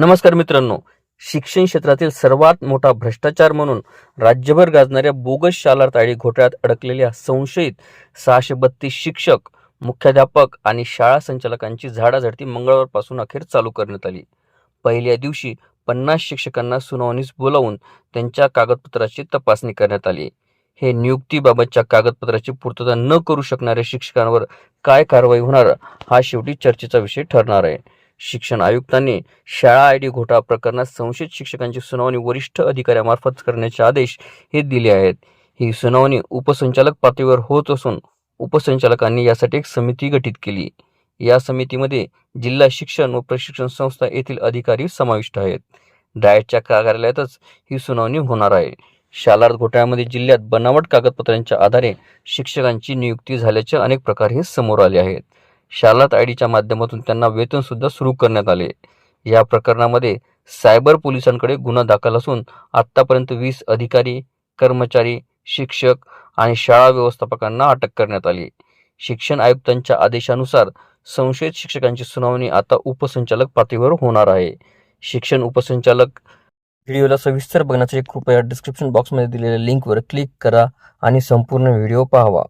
नमस्कार मित्रांनो. शिक्षण क्षेत्रातील सर्वात मोठा भ्रष्टाचार म्हणून राज्यभर गाजणाऱ्या बोगस शालार ताळी घोटाळ्यात अडकलेल्या संशयित सहाशे बत्तीस शिक्षक मुख्याध्यापक आणि शाळा संचालकांची झाडाझडती मंगळवारपासून अखेर चालू करण्यात आली. पहिल्या दिवशी पन्नास शिक्षकांना सुनावणीस बोलावून त्यांच्या कागदपत्राची तपासणी करण्यात आली. हे नियुक्तीबाबतच्या कागदपत्राची पूर्तता न करू शकणाऱ्या शिक्षकांवर काय कारवाई होणार हा शेवटी चर्चेचा विषय ठरणार आहे. शिक्षण आयुक्तांनी शाळा आय डी घोटाळा प्रकरणात संशयित शिक्षकांची सुनावणी वरिष्ठ अधिकाऱ्यामार्फत करण्याचे आदेश हे दिले आहेत. ही सुनावणी उपसंचालक पातळीवर होत असून उपसंचालकांनी यासाठी एक समिती गठीत केली. या समितीमध्ये जिल्हा शिक्षण व प्रशिक्षण संस्था येथील अधिकारी समाविष्ट आहेत. डायटच्या कार्यालयातच ही सुनावणी होणार आहे. शालार्थ घोटाळ्यामध्ये जिल्ह्यात बनावट कागदपत्रांच्या आधारे शिक्षकांची नियुक्ती झाल्याचे अनेक प्रकार हे समोर आले आहेत. शालात आय डीच्या माध्यमातून त्यांना वेतनसुद्धा सुरू करण्यात आले. या प्रकरणामध्ये सायबर पोलिसांकडे गुन्हा दाखल असून आत्तापर्यंत वीस अधिकारी कर्मचारी शिक्षक आणि शाळा व्यवस्थापकांना अटक करण्यात आली. शिक्षण आयुक्तांच्या आदेशानुसार संशयित शिक्षकांची सुनावणी आता उपसंचालक पातळीवर होणार आहे. शिक्षण उपसंचालक व्हिडिओला सविस्तर बघण्यासाठी कृपया डिस्क्रिप्शन बॉक्समध्ये दिलेल्या लिंकवर क्लिक करा आणि संपूर्ण व्हिडिओ पाहावा.